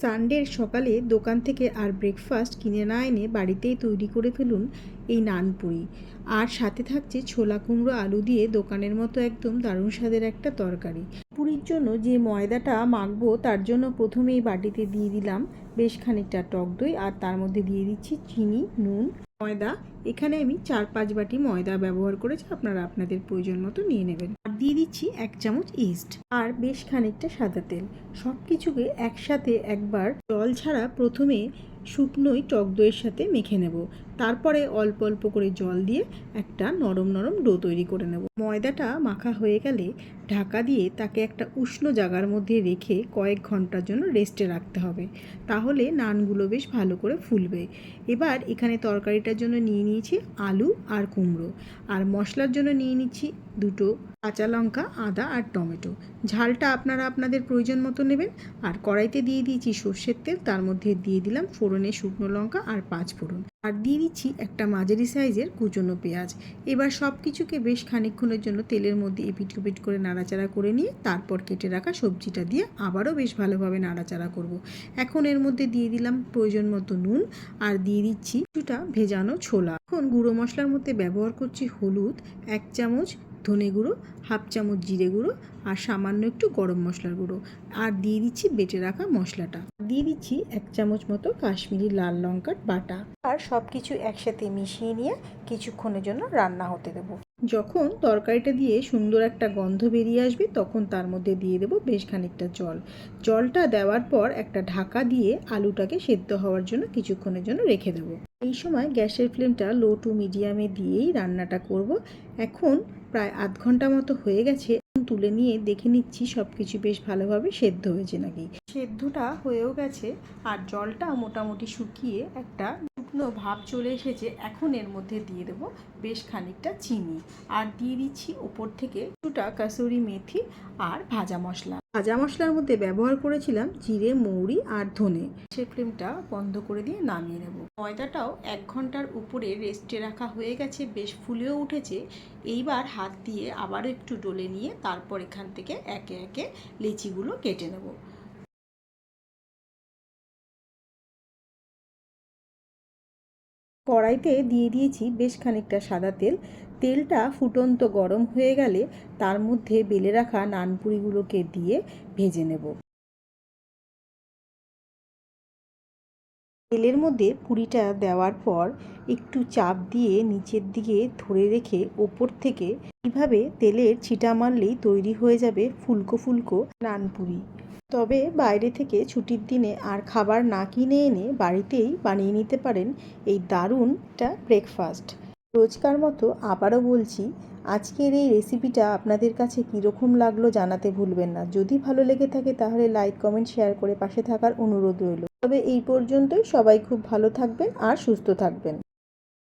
সানডের সকালে দোকান থেকে আর ব্রেকফাস্ট কিনে না এনে বাড়িতেই তৈরি করে ফেলুন এই নানপুরি। আর সাথে থাকছে ছোলা কুমড়ো আলু দিয়ে দোকানের মতো একদম দারুণ স্বাদের একটা তরকারি। পুরীর জন্য যে ময়দাটা মাখবো তার জন্য প্রথমেই বাটিতে দিয়ে দিলাম বেশ খানিকটা টক দই আর তার মধ্যে দিয়ে দিচ্ছি চিনি, নুন ময়দা। এখানে আমি চার পাঁচ বাটি ময়দা ব্যবহার করেছি, আপনারা আপনাদের প্রয়োজন মতো নিয়ে নেবেন। আর দিয়ে দিচ্ছি এক চামচ ইস্ট আর বেশ খানিকটা সাদা তেল। সব কিছুকে একসাথে একবার জল ছাড়া প্রথমে শুকনোই টক দইয়ের সাথে মেখে নেব। তারপরে অল্প অল্প করে জল দিয়ে একটা নরম নরম ডো তৈরি করে নেব। ময়দাটা মাখা হয়ে গেলে ঢাকা দিয়ে তাকে একটা উষ্ণ জায়গার মধ্যে রেখে কয়েক ঘণ্টার জন্য রেস্টে রাখতে হবে। তাহলে নানগুলো বেশ ভালো করে ফুলবে। এবার এখানে তরকারিটার জন্য নিয়ে নিয়েছি আলু আর কুমড়ো। আর মশলার জন্য নিয়ে নিচ্ছি দুটো কাঁচা লঙ্কা, আদা আর টমেটো। ঝালটা আপনারা আপনাদের প্রয়োজন মতো নেবেন। আর কড়াইতে দিয়ে দিয়েছি সর্ষের তেল, তার মধ্যে দিয়ে দিলাম ফোড়নে শুকনো লঙ্কা আর পাঁচ ফোড়ন। আর দিয়ে দিচ্ছি একটা মাঝারি সাইজের কুচনো পেঁয়াজ। এবার সব কিছুকে বেশ খানিকক্ষণের জন্য তেলের মধ্যে এপিট ওপিট করে নাড়াচাড়া করে নিয়ে তারপর কেটে রাখা সবজিটা দিয়ে আবারও বেশ ভালোভাবে নাড়াচাড়া করব। এখন এর মধ্যে দিয়ে দিলাম প্রয়োজন মতো নুন আর দিয়ে দিচ্ছি কিছুটা ভেজানো ছোলা। এখন গুঁড়ো মশলার মধ্যে ব্যবহার করছি হলুদ, এক চামচ ধনে গুঁড়ো, হাফ চামচ জিরে গুঁড়ো আর সামান্য একটু গরম মশলার গুঁড়ো। আর দিয়ে দিচ্ছি বেটে রাখা মশলাটা। দিয়ে দিচ্ছি এক চামচ মতো কাশ্মীরি লাল লঙ্কার বাটা। আর সব কিছু একসাথে মিশিয়ে নিয়ে কিছুক্ষণের জন্য রান্না হতে দেবো। যখন তরকারিটা দিয়ে সুন্দর একটা গন্ধ বেরিয়ে আসবে, তখন তার মধ্যে দিয়ে দেবো বেশ খানিকটা জল। জলটা দেওয়ার পর একটা ঢাকা দিয়ে আলুটাকে সেদ্ধ হওয়ার জন্য কিছুক্ষণের জন্য রেখে দেবো। এই সময় গ্যাসের ফ্লেমটা লো টু মিডিয়ামে দিয়েই রান্নাটা করব। এখন প্রায় আধ ঘণ্টা মতো হয়ে গেছে। তুলে নিয়ে দেখে নিচ্ছি সব কিছু বেশ ভালোভাবে সেদ্ধ হয়েছে নাকি। সেদ্ধটা হয়েও গেছে আর জলটা মোটামুটি শুকিয়ে একটা শুকনো ভাব চলে এসেছে। এখন এর মধ্যে দিয়ে দেবো বেশ খানিকটা চিনি আর দিয়ে দিচ্ছি ওপর থেকে কিছুটা কাসুরি মেথি আর ভাজা মশলা। ভাজা মশলার মধ্যে ব্যবহার করেছিলাম জিরে, মৌরি আর ধনে। সে ফ্লেমটা বন্ধ করে দিয়ে নামিয়ে নেব। ময়দাটাও এক ঘণ্টার উপরে রেস্টে রাখা হয়ে গেছে, বেশ ফুলেও উঠেছে। এইবার হাত দিয়ে আবারও একটু ডলে নিয়ে তারপর এখান থেকে একে একে লিচিগুলো কেটে নেব। কড়াইতে দিয়ে দিয়েছি বেশ খানিকটা সাদা তেল। তেলটা ফুটন্ত গরম হয়ে গেলে তার মধ্যে বেলে রাখা নানপুরিগুলোকে দিয়ে ভেজে নেব। তেলের মধ্যে পুরিটা দেওয়ার পর একটু চাপ দিয়ে নিচের দিকে ধরে রেখে ওপর থেকে কীভাবে তেলের ছিটা মারলেই তৈরি হয়ে যাবে ফুলকো ফুলকো নানপুরি। তবে বাইরে থেকে ছুটির দিনে আর খাবার না কিনে এনে বাড়িতেই বানিয়ে নিতে পারেন এই দারুণটা ব্রেকফাস্ট রোজকার মতো আবারও বলছি, আজকের এই রেসিপিটা আপনাদের কাছে কীরকম লাগল জানাতে ভুলবেন না। যদি ভালো লেগে থাকে তাহলে লাইক কমেন্ট শেয়ার করে পাশে থাকার অনুরোধ রইল। তবে এই পর্যন্তই সবাই খুব ভালো থাকবেন আর সুস্থ থাকবেন।